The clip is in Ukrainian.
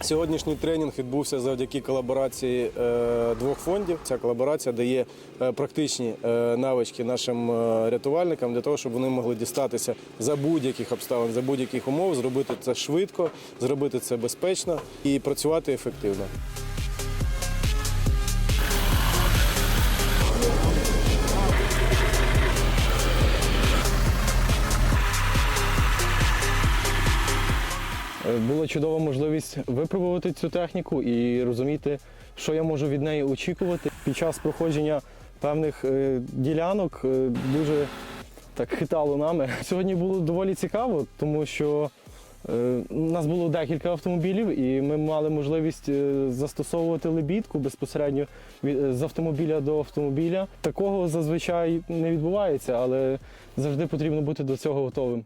Сьогоднішній тренінг відбувся завдяки колаборації е, двох фондів. Ця колаборація дає е, практичні е, навички нашим рятувальникам для того, щоб вони могли дістатися за будь-яких обставин, за будь-яких умов, зробити це швидко, зробити це безпечно і працювати ефективно. Була чудова можливість випробувати цю техніку і розуміти, що я можу від неї очікувати. Під час проходження певних е, ділянок е, дуже так хитало нами. Сьогодні було доволі цікаво, тому що е, у нас було декілька автомобілів, і ми мали можливість е, застосовувати лебідку безпосередньо е, з автомобіля до автомобіля. Такого зазвичай не відбувається, але завжди потрібно бути до цього готовим.